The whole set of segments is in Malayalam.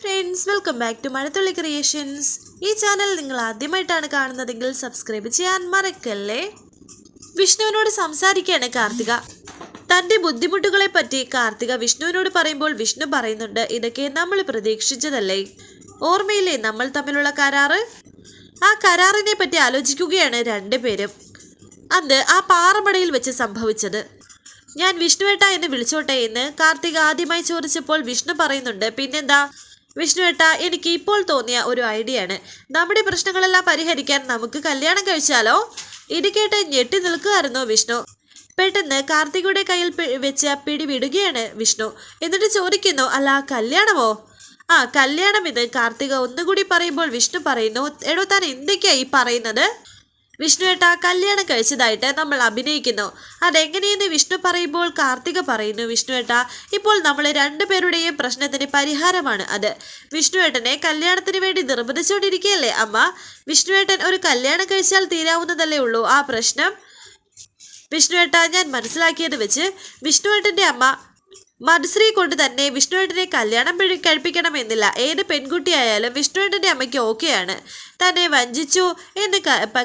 Friends welcome back to Mazhathulli creations ഈ ചാനൽ നിങ്ങൾ ആദ്യമായിട്ടാണ് കാണുന്നതെങ്കിൽ സബ്സ്ക്രൈബ് ചെയ്യാൻ മറക്കല്ലേ? വിഷ്ണുവിനോട് സംസാരിക്കുകയാണ് കാർത്തിക. തന്റെ ബുദ്ധിമുട്ടുകളെ പറ്റി കാർത്തിക വിഷ്ണുവിനോട് പറയുമ്പോൾ വിഷ്ണു പറയുന്നുണ്ട് ഇതൊക്കെ നമ്മൾ പ്രതീക്ഷിച്ചതല്ലേ? ഓർമ്മയില്ലേ നമ്മൾ തമ്മിലുള്ള കരാറ്? ആ കരാറിനെ പറ്റി ആലോചിക്കുകയാണ് രണ്ടുപേരും അന്ന് ആ പാറമടയിൽ വെച്ച് സംഭവിച്ചത്. ഞാൻ വിഷ്ണുവേട്ട എന്ന് വിളിച്ചോട്ടെ എന്ന് കാർത്തിക ആദ്യമായി ചോദിച്ചപ്പോൾ വിഷ്ണു പറയുന്നുണ്ട് പിന്നെന്താ? വിഷ്ണുവേട്ട എനിക്ക് ഇപ്പോൾ തോന്നിയ ഒരു ഐഡിയ ആണ് നമ്മുടെ പ്രശ്നങ്ങളെല്ലാം പരിഹരിക്കാൻ നമുക്ക് കല്യാണം കഴിച്ചാലോ? ഇത് ഞെട്ടി നിൽക്കുകയായിരുന്നു വിഷ്ണു. പെട്ടെന്ന് കാർത്തികയുടെ കയ്യിൽ വെച്ച് പിടി വിടുകയാണ് വിഷ്ണു. എന്നിട്ട് ചോദിക്കുന്നു അല്ല കല്യാണമോ? ആ കല്യാണം ഇത് കാർത്തിക ഒന്നുകൂടി പറയുമ്പോൾ വിഷ്ണു പറയുന്നു എടോ താൻ എന്തൊക്കെയാ ഈ പറയുന്നത്? വിഷ്ണുവേട്ട കല്യാണം കഴിച്ചതായിട്ട് നമ്മൾ അഭിനയിക്കുന്നു. അതെങ്ങനെയെന്ന് വിഷ്ണു പറയുമ്പോൾ കാർത്തിക പറയുന്നു വിഷ്ണുവേട്ട ഇപ്പോൾ നമ്മൾ രണ്ടുപേരുടെയും പ്രശ്നത്തിന് പരിഹാരമാണ് അത്. വിഷ്ണുവേട്ടനെ കല്യാണത്തിന് വേണ്ടി നിർബന്ധിച്ചുകൊണ്ടിരിക്കുകയല്ലേ അമ്മ? വിഷ്ണുവേട്ടൻ ഒരു കല്യാണം കഴിച്ചാൽ തീരാവുന്നതല്ലേ ഉള്ളൂ ആ പ്രശ്നം? വിഷ്ണുവേട്ട ഞാൻ മനസ്സിലാക്കിയത് വെച്ച് വിഷ്ണുവേട്ടന്റെ അമ്മ മധുശ്രീ കൊണ്ട് തന്നെ വിഷ്ണുവേട്ടനെ കല്യാണം കഴിപ്പിക്കണമെന്നില്ല. ഏത് പെൺകുട്ടിയായാലും വിഷ്ണുവേട്ടന്റെ അമ്മയ്ക്ക് ഓക്കെയാണ്. തന്നെ വഞ്ചിച്ചു എന്ന്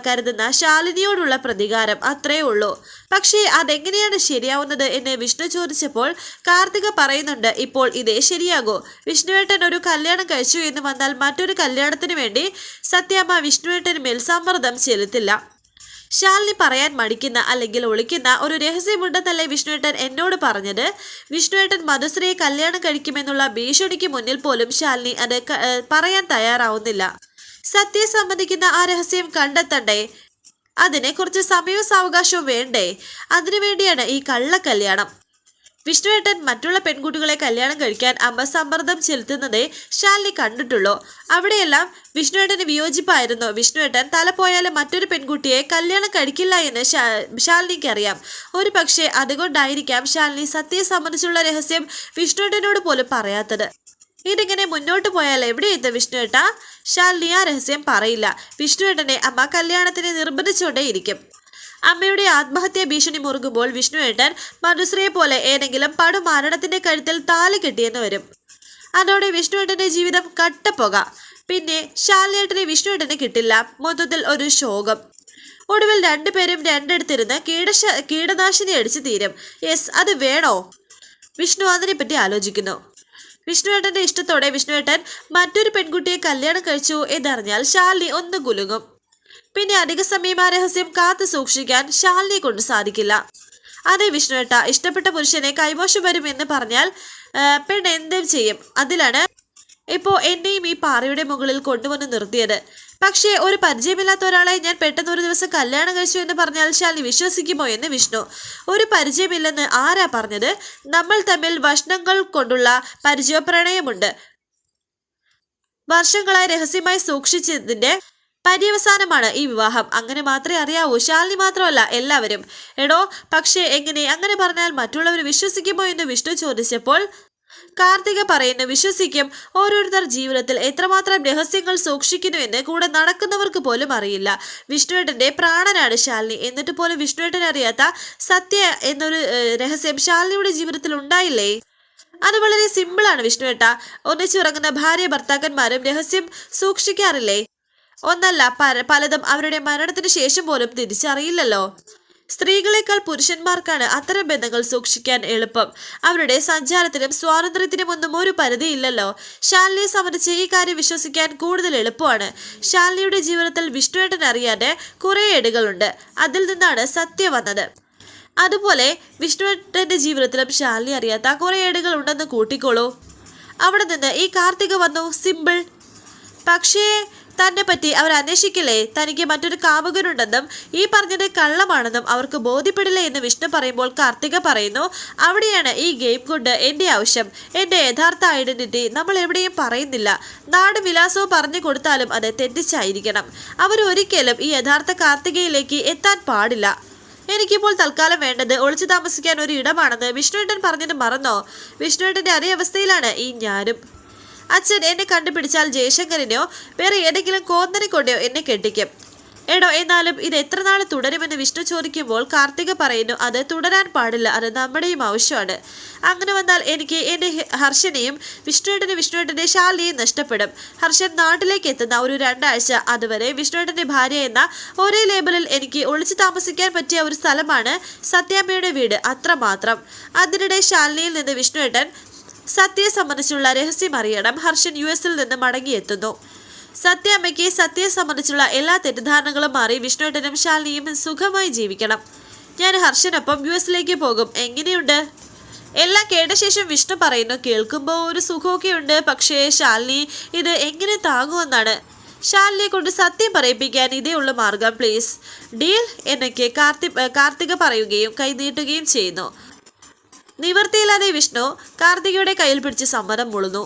കരുതുന്ന ശാലിനിയോടുള്ള പ്രതികാരം അത്രേ ഉള്ളൂ. പക്ഷേ അതെങ്ങനെയാണ് ശരിയാവുന്നത് എന്ന് വിഷ്ണു ചോദിച്ചപ്പോൾ കാർത്തിക പറയുന്നുണ്ട് ഇപ്പോൾ ഇതേ ശരിയാകൂ. വിഷ്ണുവേട്ടൻ ഒരു കല്യാണം കഴിച്ചു എന്ന് വന്നാൽ മറ്റൊരു കല്യാണത്തിന് വേണ്ടി സത്യാമ്മ വിഷ്ണുവേട്ടന് മേൽ സമ്മർദ്ദം ചെലുത്തില്ല. ശാലിനി പറയാൻ മടിക്കുന്ന അല്ലെങ്കിൽ ഒളിക്കുന്ന ഒരു രഹസ്യമുണ്ടെന്നല്ലേ വിഷ്ണുവേട്ടൻ എന്നോട് പറഞ്ഞത്? വിഷ്ണുവേട്ടൻ മധുശ്രീയെ കല്യാണം കഴിക്കുമെന്നുള്ള ഭീഷണിക്ക് മുന്നിൽ പോലും ശാലിനി അത് പറയാൻ തയ്യാറാവുന്നില്ല. സത്യം സംബന്ധിക്കുന്ന ആ രഹസ്യം കണ്ടെത്തണ്ടേ? അതിനെ കുറച്ച് സമയവും സാവകാശവും വേണ്ടേ? അതിനുവേണ്ടിയാണ് ഈ കള്ളക്കല്യാണം. വിഷ്ണുവേട്ടൻ മറ്റുള്ള പെൺകുട്ടികളെ കല്യാണം കഴിക്കാൻ അമ്മ സമ്മർദ്ദം ചെലുത്തുന്നതേ ശാലിനി കണ്ടിട്ടുള്ളൂ. അവിടെയെല്ലാം വിഷ്ണുവേട്ടന് വിയോജിപ്പായിരുന്നു. വിഷ്ണുവേട്ടൻ തല പോയാലും മറ്റൊരു പെൺകുട്ടിയെ കല്യാണം കഴിക്കില്ല എന്ന് ശാലിനിക്ക് അറിയാം ഒരു പക്ഷേ അതുകൊണ്ടായിരിക്കാം ശാലിനി സത്യയെ സംബന്ധിച്ചുള്ള രഹസ്യം വിഷ്ണുവേട്ടനോട് പോലും പറയാത്തത്. ഇതിങ്ങനെ മുന്നോട്ട് പോയാൽ എവിടെ എത്തും വിഷ്ണുവേട്ട? ശാലിനി ആ രഹസ്യം പറയില്ല. വിഷ്ണുവേട്ടനെ അമ്മ കല്യാണത്തിന് നിർബന്ധിച്ചുകൊണ്ടേയിരിക്കും. അമ്മയുടെ ആത്മഹത്യാ ഭീഷണി മുറുകുമ്പോൾ വിഷ്ണുവേട്ടൻ മനുശ്രീയെ പോലെ ഏതെങ്കിലും പടു മരണത്തിന്റെ കഴുത്തിൽ താലി കെട്ടിയെന്ന് വരും. അതോടെ വിഷ്ണുവേട്ടന്റെ ജീവിതം കട്ടപ്പുക. പിന്നെ ശാലിനേട്ടനെ വിഷ്ണുവേട്ടന് കിട്ടില്ല. മൊത്തത്തിൽ ഒരു ശോകം. ഒടുവിൽ രണ്ടുപേരും രണ്ടിടത്തിരുന്ന് കീടശ കീടനാശിനി അടിച്ചു തീരും. യെസ് അത് വേണോ? വിഷ്ണു അതിനെപ്പറ്റി ആലോചിക്കുന്നു. വിഷ്ണുവേട്ടന്റെ ഇഷ്ടത്തോടെ വിഷ്ണുവേട്ടൻ മറ്റൊരു പെൺകുട്ടിയെ കല്യാണം കഴിച്ചു എന്നറിഞ്ഞാൽ ശാലിനി ഒന്ന് കുലുങ്ങും. പിന്നെ അധിക സമയം ആ രഹസ്യം കാത്തു സൂക്ഷിക്കാൻ ശാലിനെ കൊണ്ട് സാധിക്കില്ല. അതെ വിഷ്ണുവേട്ട ഇഷ്ടപ്പെട്ട പുരുഷനെ കൈമോശം വരുമെന്ന് പറഞ്ഞാൽ പെണ്ണ് എന്തും ചെയ്യും. അതിലാണ് ഇപ്പോൾ എന്നെയും ഈ പാറയുടെ മുകളിൽ കൊണ്ടുവന്ന് നിർത്തിയത്. പക്ഷേ ഒരു പരിചയമില്ലാത്ത ഒരാളെ ഞാൻ പെട്ടെന്ന് ഒരു ദിവസം കല്യാണം കഴിച്ചു എന്ന് പറഞ്ഞാൽ ശാലിനി വിശ്വസിക്കുമോ എന്ന് വിഷ്ണു. ഒരു പരിചയമില്ലെന്ന് ആരാ പറഞ്ഞത്? നമ്മൾ തമ്മിൽ വഷ്ണങ്ങൾ കൊണ്ടുള്ള പരിചയപ്രണയമുണ്ട്. വർഷങ്ങളായി രഹസ്യമായി സൂക്ഷിച്ചതിന്റെ പര്യവസാനമാണ് ഈ വിവാഹം. അങ്ങനെ മാത്രമേ അറിയാവൂ. ശാലിനി മാത്രമല്ല എല്ലാവരും. എടോ പക്ഷേ എങ്ങനെ? അങ്ങനെ പറഞ്ഞാൽ മറ്റുള്ളവർ വിശ്വസിക്കുമോ എന്ന് വിഷ്ണു ചോദിച്ചപ്പോൾ കാർത്തിക പറയുന്നു വിശ്വസിക്കും. ഓരോരുത്തർ ജീവിതത്തിൽ എത്രമാത്രം രഹസ്യങ്ങൾ സൂക്ഷിക്കുന്നുവെന്ന് കൂടെ നടക്കുന്നവർക്ക് പോലും അറിയില്ല. വിഷ്ണുവേട്ടന്റെ പ്രാണനാണ് ശാലിനി. എന്നിട്ട് പോലും വിഷ്ണുവേട്ടൻ അറിയാത്ത സത്യ എന്നൊരു രഹസ്യം ശാലിനിയുടെ ജീവിതത്തിൽ ഉണ്ടായില്ലേ? അത് വളരെ സിമ്പിളാണ് വിഷ്ണുവേട്ട. ഒന്നിച്ചുറങ്ങുന്ന ഭാര്യ ഭർത്താക്കന്മാരും രഹസ്യം സൂക്ഷിക്കാറില്ലേ? ഒന്നല്ല പല പലതും അവരുടെ മരണത്തിന് ശേഷം പോലും തിരിച്ചറിയില്ലല്ലോ. സ്ത്രീകളെക്കാൾ പുരുഷന്മാർക്കാണ് അത്തരം ബന്ധങ്ങൾ സൂക്ഷിക്കാൻ എളുപ്പം. അവരുടെ സഞ്ചാരത്തിനും സ്വാതന്ത്ര്യത്തിനും ഒന്നും ഒരു പരിധിയില്ലല്ലോ. ശാലിനിയെ സംബന്ധിച്ച് ഈ കാര്യം വിശ്വസിക്കാൻ കൂടുതൽ എളുപ്പമാണ്. ശാലിനിയുടെ ജീവിതത്തിൽ വിഷ്ണുവേട്ടൻ അറിയാതെ കുറേ ഏടുകളുണ്ട് അതിൽ നിന്നാണ് സത്യം വന്നത്. അതുപോലെ വിഷ്ണുവേട്ടന്റെ ജീവിതത്തിലും ശാലിനി അറിയാത്ത കുറേ ഏടുകൾ ഉണ്ടെന്ന് കൂട്ടിക്കോളൂ. അവിടെ നിന്ന് ഈ കാർത്തിക വന്നു സിമ്പിൾ. പക്ഷേ തന്നെ പറ്റി അവർ അന്വേഷിക്കില്ലേ? തനിക്ക് മറ്റൊരു കാമുകനുണ്ടെന്നും ഈ പറഞ്ഞത് കള്ളമാണെന്നും അവർക്ക് ബോധ്യപ്പെടില്ല എന്ന് വിഷ്ണു പറയുമ്പോൾ കാർത്തിക പറയുന്നു അവിടെയാണ് ഈ ഗെയിം കൊണ്ട് എന്റെ ആവശ്യം. എന്റെ യഥാർത്ഥ ഐഡന്റിറ്റി നമ്മൾ എവിടെയും പറയുന്നില്ല. നാട് വിലാസവും പറഞ്ഞു കൊടുത്താലും അത് തെറ്റിച്ചായിരിക്കണം. അവർ ഒരിക്കലും ഈ യഥാർത്ഥ കാർത്തികയിലേക്ക് എത്താൻ പാടില്ല. എനിക്കിപ്പോൾ തൽക്കാലം വേണ്ടത് ഒളിച്ചു താമസിക്കാൻ ഒരു ഇടമാണെന്ന് വിഷ്ണുവേട്ടൻ പറഞ്ഞത് മറന്നോ? വിഷ്ണുവേട്ടന്റെ അതേ അവസ്ഥയിലാണ് ഈ ഞാനും. അച്ഛൻ എന്നെ കണ്ടുപിടിച്ചാൽ ജയശങ്കറിനെയോ വേറെ ഏതെങ്കിലും കോന്തനെ കൊണ്ടോ എന്നെ കെട്ടിക്കും. എടോ എന്നാലും ഇത് എത്ര നാൾ തുടരുമെന്ന് വിഷ്ണു ചോദിക്കുമ്പോൾ കാർത്തിക പറയുന്നു അത് തുടരാൻ പാടില്ല അത് നമ്മുടെയും ആവശ്യമാണ്. അങ്ങനെ വന്നാൽ എനിക്ക് എന്റെ ഹർഷനെയും വിഷ്ണുവേട്ടനെ വിഷ്ണുവേട്ടന്റെ ശാലിനെയും നഷ്ടപ്പെടും. ഹർഷൻ നാട്ടിലേക്ക് എത്തുന്ന ഒരു രണ്ടാഴ്ച അതുവരെ വിഷ്ണുവേട്ടന്റെ ഭാര്യ എന്ന ഒരേ ലേബലിൽ എനിക്ക് ഒളിച്ചു താമസിക്കാൻ പറ്റിയ ഒരു സ്ഥലമാണ് സത്യാമ്മയുടെ വീട് അത്രമാത്രം. അതിനിടെ ശാലിനിയിൽ നിന്ന് വിഷ്ണുവേട്ടൻ സത്യയെ സംബന്ധിച്ചുള്ള രഹസ്യം അറിയണം. ഹർഷൻ യു എസിൽ നിന്ന് മടങ്ങിയെത്തുന്നു. സത്യാമ്മയ്ക്ക് സത്യയെ സംബന്ധിച്ചുള്ള എല്ലാ തെറ്റിദ്ധാരണകളും മാറി വിഷ്ണുട്ടനും ശാലിനിയും സുഖമായി ജീവിക്കണം. ഞാൻ ഹർഷനൊപ്പം യു എസിലേക്ക് പോകും. എങ്ങനെയുണ്ട്? എല്ലാം കേട്ട ശേഷം വിഷ്ണു പറയുന്നു കേൾക്കുമ്പോൾ ഒരു സുഖമൊക്കെ ഉണ്ട് പക്ഷേ ശാലിനി ഇത് എങ്ങനെ താങ്ങുമെന്നാണ്. ശാലിനിയെ കൊണ്ട് സത്യം പറയിപ്പിക്കാൻ ഇതേ ഉള്ള മാർഗം. പ്ലീസ് ഡീൽ എന്നൊക്കെ കാർത്തി കാർത്തിക പറയുകയും കൈനീട്ടുകയും ചെയ്യുന്നു. നിവർത്തിയില്ലാതെ വിഷ്ണു കാർത്തികയുടെ കയ്യിൽ പിടിച്ച് സമ്മതം മുളുന്നു.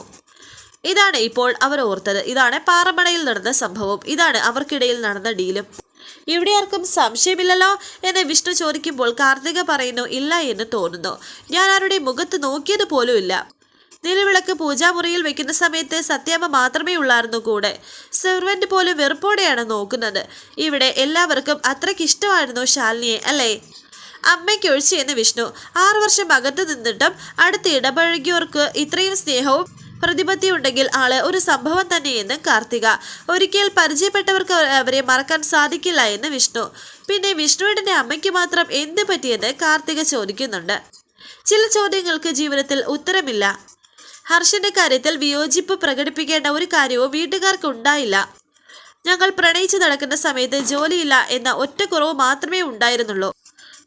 ഇതാണ് ഇപ്പോൾ അവർ ഓർത്തത്. ഇതാണ് പാറമടയിൽ നടന്ന സംഭവം. ഇതാണ് അവർക്കിടയിൽ നടന്ന ഡീലും. ഇവിടെ ആർക്കും സംശയമില്ലല്ലോ എന്ന് വിഷ്ണു ചോദിക്കുമ്പോൾ കാർത്തിക പറയുന്നു ഇല്ല എന്ന് തോന്നുന്നു. ഞാൻ ആരുടെ മുഖത്ത് നോക്കിയത് പോലുമില്ല നിലവിളക്ക് പൂജാമുറിയിൽ വെക്കുന്ന സമയത്ത് സത്യാമ്മ മാത്രമേ ഉള്ളായിരുന്നു കൂടെ. സെർവന്റ് പോലും വെറുപ്പോടെയാണ് നോക്കുന്നത്. ഇവിടെ എല്ലാവർക്കും അത്രയ്ക്ക് ഇഷ്ടമായിരുന്നു ശാലിനിയെ അല്ലേ? അമ്മയ്ക്ക് ഒഴിച്ച് എന്ന് വിഷ്ണു. ആറു വർഷം അകത്ത് നിന്നിട്ടും അടുത്ത് ഇടപഴകിയവർക്ക് ഇത്രയും സ്നേഹവും പ്രതിപത്തി ഉണ്ടെങ്കിൽ ആൾ ഒരു സംഭവം തന്നെയെന്ന് കാർത്തിക. ഒരിക്കൽ പരിചയപ്പെട്ടവർക്ക് അവരെ മറക്കാൻ സാധിക്കില്ല എന്ന് വിഷ്ണു. പിന്നെ വിഷ്ണുവേട്ടന്റെ അമ്മയ്ക്ക് മാത്രം എന്ത് പറ്റിയെന്ന് കാർത്തിക ചോദിക്കുന്നുണ്ട്. ചില ചോദ്യങ്ങൾക്ക് ജീവിതത്തിൽ ഉത്തരമില്ല. ഹർഷന്റെ കാര്യത്തിൽ വിയോജിപ്പ് പ്രകടിപ്പിക്കേണ്ട ഒരു കാര്യവും വീട്ടുകാർക്ക് ഉണ്ടായില്ല ഞങ്ങൾ പ്രണയിച്ചു നടക്കുന്ന സമയത്ത് ജോലിയില്ല എന്ന ഒറ്റ കുറവ് മാത്രമേ ഉണ്ടായിരുന്നുള്ളൂ.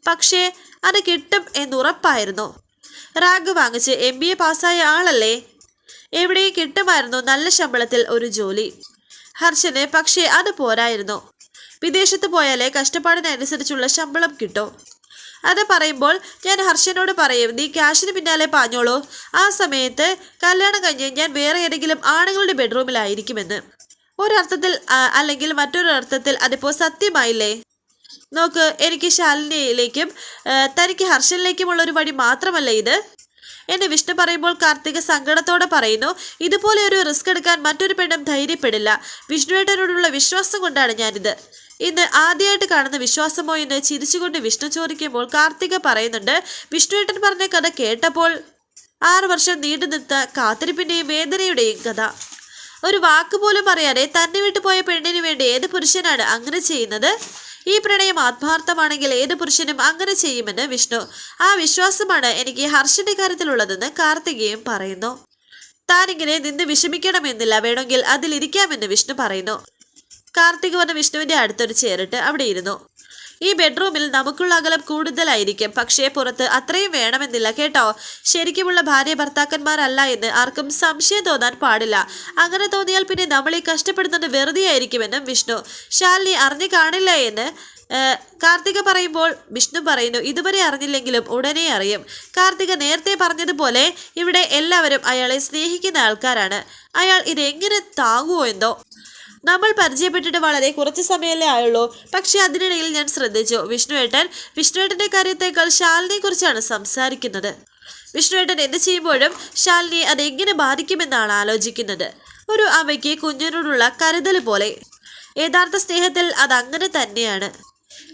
പക്ഷേ അത് കിട്ടും എന്നുറപ്പായിരുന്നു. റാഗ് വാങ്ങിച്ച് എം ബി എ പാസ്സായ ആളല്ലേ? എവിടെയും കിട്ടുമായിരുന്നു നല്ല ശമ്പളത്തിൽ ഒരു ജോലി? ഹർഷന് പക്ഷേ അത് പോരായിരുന്നു. വിദേശത്ത് പോയാലേ കഷ്ടപ്പാടിനനുസരിച്ചുള്ള ശമ്പളം കിട്ടും. അത് പറയുമ്പോൾ ഞാൻ ഹർഷനോട് പറയും നീ ക്യാഷിന് പിന്നാലെ പാഞ്ഞോളൂ. ആ സമയത്ത് കല്യാണം കഴിഞ്ഞ് ഞാൻ വേറെ ഏതെങ്കിലും ആണുങ്ങളുടെ ബെഡ്റൂമിലായിരിക്കുമെന്ന്. ഒരർത്ഥത്തിൽ അല്ലെങ്കിൽ മറ്റൊരു അർത്ഥത്തിൽ അതിപ്പോൾ സത്യമായില്ലേ? നോക്ക് എനിക്ക് ശാലിനിയിലേക്കും തനിക്ക് ഹർഷനിലേക്കുമുള്ള ഒരു വഴി മാത്രമല്ല ഇത്. എന്നെ വിഷ്ണു പറയുമ്പോൾ കാർത്തിക സങ്കടത്തോടെ പറയുന്നു ഇതുപോലെ ഒരു റിസ്ക് എടുക്കാൻ മറ്റൊരു പെണ്ണും ധൈര്യപ്പെടില്ല. വിഷ്ണുവേട്ടനോടുള്ള വിശ്വാസം കൊണ്ടാണ് ഞാനിത്. ഇന്ന് ആദ്യമായിട്ട് കാണുന്ന വിശ്വാസമോ എന്ന് ചിരിച്ചുകൊണ്ട് വിഷ്ണു ചോദിക്കുമ്പോൾ കാർത്തിക പറയുന്നുണ്ട് വിഷ്ണുവേട്ടൻ പറഞ്ഞ കഥ കേട്ടപ്പോൾ ആറ് വർഷം നീണ്ടു നിന്ന കാത്തിരിപ്പിന്റെയും വേദനയുടെയും കഥ. ഒരു വാക്ക് പോലും പറയാതെ തന്നെ വിട്ടുപോയ പെണ്ണിന് വേണ്ടി ഏത് പുരുഷനാണ് അങ്ങനെ ചെയ്യുന്നത്? ഈ പ്രണയം ആത്മാർത്ഥമാണെങ്കിൽ ഏത് പുരുഷനും അങ്ങനെ ചെയ്യുമെന്ന് വിഷ്ണു. ആ വിശ്വാസമാണ് എനിക്ക് ഹർഷന്റെ കാര്യത്തിലുള്ളതെന്ന് കാർത്തികയും പറയുന്നു. താനിങ്ങനെ നിന്ന് വിഷമിക്കണമെന്നില്ല വേണമെങ്കിൽ അതിലിരിക്കാമെന്ന് വിഷ്ണു പറയുന്നു. കാർത്തിക് വന്ന വിഷ്ണുവിന്റെ അടുത്തൊരു ചേറിട്ട് അവിടെ ഇരുന്നു. ഈ ബെഡ്റൂമിൽ നമുക്കുള്ള അകലം കൂടുതലായിരിക്കും. പക്ഷേ പുറത്ത് അത്രയും വേണമെന്നില്ല കേട്ടോ? ശരിക്കുമുള്ള ഭാര്യ ഭർത്താക്കന്മാരല്ല എന്ന് ആർക്കും സംശയം തോന്നാൻ പാടില്ല. അങ്ങനെ തോന്നിയാൽ പിന്നെ നമ്മൾ ഈ കഷ്ടപ്പെടുന്നത് വെറുതെ ആയിരിക്കുമെന്നും വിഷ്ണു. ശാലിനി അറിഞ്ഞു കാണില്ല എന്ന് കാർത്തിക പറയുമ്പോൾ വിഷ്ണു പറയുന്നു ഇതുവരെ അറിഞ്ഞില്ലെങ്കിലും ഉടനെ അറിയും. കാർത്തിക നേരത്തെ പറഞ്ഞതുപോലെ ഇവിടെ എല്ലാവരും അയാളെ സ്നേഹിക്കുന്ന ആൾക്കാരാണ്. അയാൾ ഇതെങ്ങനെ താങ്ങുമോ എന്തോ? നമ്മൾ പരിചയപ്പെട്ടിട്ട് വളരെ കുറച്ച് സമയമല്ലേ ആയുള്ളൂ. പക്ഷേ അതിനിടയിൽ ഞാൻ ശ്രദ്ധിച്ചു. വിഷ്ണുവേട്ടൻ വിഷ്ണുവേട്ടന്റെ കാര്യത്തേക്കാൾ ശാലിനെക്കുറിച്ചാണ് സംസാരിക്കുന്നത്. വിഷ്ണുവേട്ടൻ എന്ത് ചെയ്യുമ്പോഴും ശാലിനിയെ അതെങ്ങനെ ബാധിക്കുമെന്നാണ് ആലോചിക്കുന്നത്. ഒരു അമ്മയ്ക്ക് കുഞ്ഞിനോടുള്ള കരുതൽ പോലെ. യഥാർത്ഥ സ്നേഹത്തിൽ അതങ്ങനെ തന്നെയാണ്.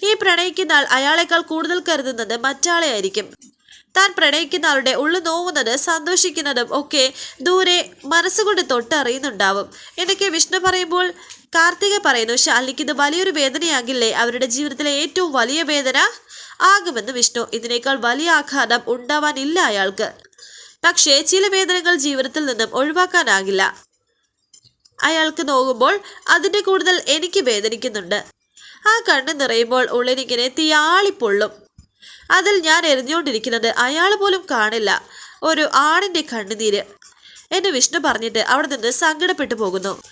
ഈ പ്രണയിക്കുന്ന ആൾ അയാളെക്കാൾ കൂടുതൽ കരുതുന്നത് മറ്റാളെ ആയിരിക്കും താൻ പ്രണയിക്കുന്ന ആളുടെ ഉള്ളു നോവുന്നത് സന്തോഷിക്കുന്നതും ഒക്കെ ദൂരെ മനസ്സുകൊണ്ട് തൊട്ടറിയുന്നുണ്ടാവും. എന്നൊക്കെ വിഷ്ണു പറയുമ്പോൾ കാർത്തിക പറയുന്നു ശാലിനിക്ക് ഇത് വലിയൊരു വേദനയാകില്ലേ? അവരുടെ ജീവിതത്തിലെ ഏറ്റവും വലിയ വേദന ആകുമെന്ന് വിഷ്ണു. ഇതിനേക്കാൾ വലിയ ആഘാതം ഉണ്ടാവാനില്ല അയാൾക്ക്. പക്ഷേ ചില വേദനകൾ ജീവിതത്തിൽ നിന്നും ഒഴിവാക്കാനാകില്ല. അയാൾക്ക് നോക്കുമ്പോൾ അതിന്റെ കൂടുതൽ എനിക്ക് വേദനിക്കുന്നുണ്ട്. ആ കണ്ണ് നിറയുമ്പോൾ ഉള്ളിനിങ്ങനെ തീയാളിപ്പൊള്ളും. അതിൽ ഞാൻ എറിഞ്ഞുകൊണ്ടിരിക്കുന്നത് അയാൾ പോലും കാണില്ല. ഒരു ആണിന്റെ കണ്ണുനീര്. എന്ന് വിഷ്ണു പറഞ്ഞിട്ട് അവിടെ നിന്ന് സങ്കടപ്പെട്ടു പോകുന്നു.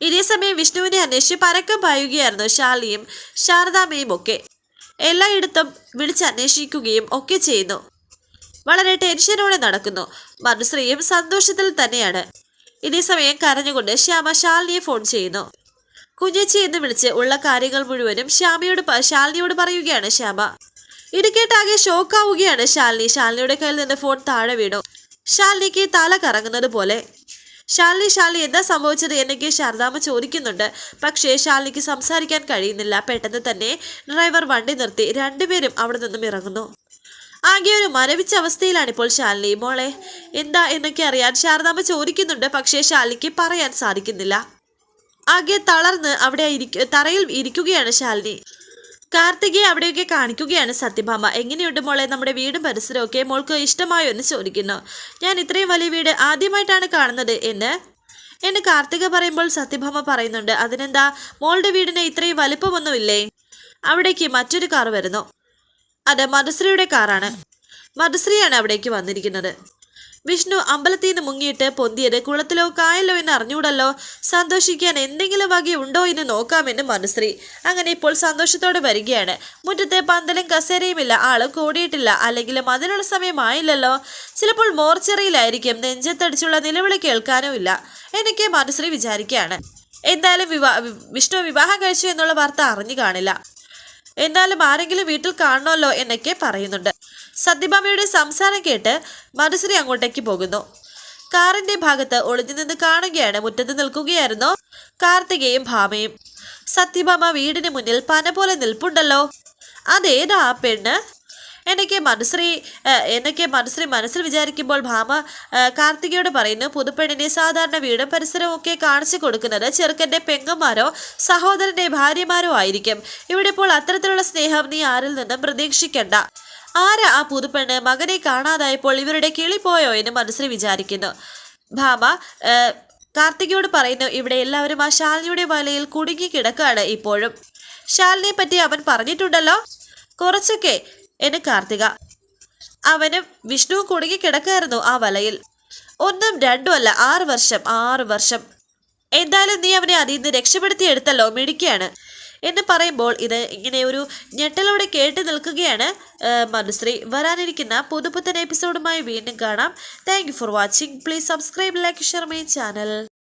ഇതേ സമയം വിഷ്ണുവിനെ അന്വേഷിച്ച് പരക്കം പായുകയായിരുന്നു ശാലിയും ശാരദാമ്മയും ഒക്കെ. എല്ലായിടത്തും വിളിച്ച് അന്വേഷിക്കുകയും ഒക്കെ ചെയ്യുന്നു. വളരെ ടെൻഷനോടെ നടക്കുന്നു. മനുശ്രീയും സന്തോഷത്തിൽ തന്നെയാണ്. ഇതേ സമയം കരഞ്ഞുകൊണ്ട് ശ്യാമ ശാലിനിയെ ഫോൺ ചെയ്യുന്നു. കുഞ്ഞച്ചി എന്ന് വിളിച്ച് ഉള്ള കാര്യങ്ങൾ മുഴുവനും ശ്യാമയോട് ശാലിനിയോട് പറയുകയാണ് ശ്യാമ. ഇത് ഷോക്കാവുകയാണ് ശാലിനി. ശാലിനിയുടെ കയ്യിൽ നിന്ന് ഫോൺ താഴെ വീണു. ശാലിനിക്ക് തല കറങ്ങുന്നത് പോലെ. ശാലിനി ശാലിനി എന്താ സംഭവിച്ചത്? എന്നൊക്കെ ശാരദാമ്മ ചോദിക്കുന്നുണ്ട്. പക്ഷേ ശാലിനിക്ക് സംസാരിക്കാൻ കഴിയുന്നില്ല. പെട്ടെന്ന് തന്നെ ഡ്രൈവർ വണ്ടി നിർത്തി രണ്ടുപേരും അവിടെ നിന്നും ഇറങ്ങുന്നു. ആകെ ഒരു മരവിച്ച അവസ്ഥയിലാണ് ഇപ്പോൾ ശാലിനി. മോളെ എന്താ എന്നൊക്കെ അറിയാൻ ശാരദാമ്മ ചോദിക്കുന്നുണ്ട്. പക്ഷേ ശാലിനിക്ക് പറയാൻ സാധിക്കുന്നില്ല. ആകെ തളർന്ന് അവിടെ ഇരിക്കു തറയിൽ ഇരിക്കുകയാണ് ശാലിനി. കാർത്തികയെ അവിടെയൊക്കെ കാണിക്കുകയാണ് സത്യഭാമ. എങ്ങനെയുണ്ട് മോളെ? നമ്മുടെ വീടും പരിസരമൊക്കെ മോൾക്ക് ഇഷ്ടമായോ? എന്ന് ചോദിക്കുന്നു. ഞാൻ ഇത്രയും വലിയ വീട് ആദ്യമായിട്ടാണ് കാണുന്നത്. എന്ന് എന്നെ കാർത്തിക പറയുമ്പോൾ സത്യഭാമ പറയുന്നുണ്ട്. അതിനെന്താ? മോളുടെ വീടിന് ഇത്രയും വലിപ്പമൊന്നുമില്ലേ? അവിടേക്ക് മറ്റൊരു കാർ വരുന്നു. അത് മധുശ്രീയുടെ കാറാണ്. മധുശ്രീയാണ് അവിടേക്ക് വന്നിരിക്കുന്നത്. വിഷ്ണു അമ്പലത്തിൽ നിന്ന് മുങ്ങിയിട്ട് പൊന്തിയത് കുളത്തിലോ കായലോ എന്ന് അറിഞ്ഞൂടല്ലോ സന്തോഷിക്കാൻ എന്തെങ്കിലും വകയുണ്ടോ എന്ന് നോക്കാമെന്ന് മനുശ്രീ. അങ്ങനെ ഇപ്പോൾ സന്തോഷത്തോടെ വരികയാണ്. മുറ്റത്തെ പന്തലും കസേരയുമില്ല. ആളും കൂടിയിട്ടില്ല. അല്ലെങ്കിലും അതിനുള്ള സമയമായില്ലല്ലോ. ചിലപ്പോൾ മോർച്ചറിയിലായിരിക്കും. നെഞ്ചത്തടിച്ചുള്ള നിലവിളി കേൾക്കാനോ ഇല്ല. എനിക്ക് മനുശ്രീ വിചാരിക്കുകയാണ്. എന്തായാലും വിവാ വിഷ്ണു വിവാഹം കഴിച്ചു എന്നുള്ള വാർത്ത അറിഞ്ഞു കാണില്ല. എന്നാലും ആരെങ്കിലും വീട്ടിൽ കാണണമല്ലോ എന്നൊക്കെ പറയുന്നുണ്ട്. സത്യഭാമയുടെ സംസാരം കേട്ട് മനുശ്രീ അങ്ങോട്ടേക്ക് പോകുന്നു. കാറിന്റെ ഭാഗത്ത് ഒളിഞ്ഞു നിന്ന് കാണുകയാണ്. മുറ്റത്ത് നിൽക്കുകയായിരുന്നു കാർത്തികയും ഭാമയും. സത്യഭാമ വീടിന് മുന്നിൽ പന പോലെ നിൽപ്പുണ്ടല്ലോ. അതേതാ പെണ്ണ്? എനിക്ക് മനശ്രീ ഏഹ്, എന്നൊക്കെ മനശ്രീ മനസ്സിൽ വിചാരിക്കുമ്പോൾ ഭാമ കാർത്തികയോട് പറയുന്നു പുതുപ്പെണ്ണിനെ സാധാരണ വീടും പരിസരവും ഒക്കെ കാണിച്ചു കൊടുക്കുന്നത് ചെറുക്കന്റെ പെങ്ങന്മാരോ സഹോദരന്റെ ഭാര്യമാരോ ആയിരിക്കും. ഇവിടെ ഇപ്പോൾ അത്തരത്തിലുള്ള സ്നേഹം നീ ആരിൽ നിന്നും പ്രതീക്ഷിക്കേണ്ട. ആരാ ആ പുതുപ്പെണ്ണ്? മകനെ കാണാതായപ്പോൾ ഇവരുടെ കിളി പോയോ എന്ന് മനശ്രീ വിചാരിക്കുന്നു. ഭാമ കാർത്തികയോട് പറയുന്നു ഇവിടെ എല്ലാവരും ആ ശാലിനിയുടെ വലയിൽ കുടുങ്ങി കിടക്കുകയാണ് ഇപ്പോഴും. ശാലിനിയെ പറ്റി അവൻ പറഞ്ഞിട്ടുണ്ടല്ലോ? കുറച്ചൊക്കെ എന്ന് കാർത്തിക. അവനും വിഷ്ണു കുടുങ്ങി കിടക്കായിരുന്നു ആ വലയിൽ. ഒന്നും രണ്ടും അല്ല ആറ് വർഷം ആറ് വർഷം. എന്തായാലും നീ അവനെ അതിൽ നിന്ന് രക്ഷപ്പെടുത്തിയെടുത്തല്ലോ മിടിക്കുകയാണ് എന്ന് പറയുമ്പോൾ ഇത് ഇങ്ങനെ ഒരു ഞെട്ടലോടെ കേട്ട് നിൽക്കുകയാണ് മനുശ്രീ വരാനിരിക്കുന്ന പുതുപുത്തൻ എപ്പിസോഡുമായി വീണ്ടും കാണാം. Thank for watching please subscribe like share my channel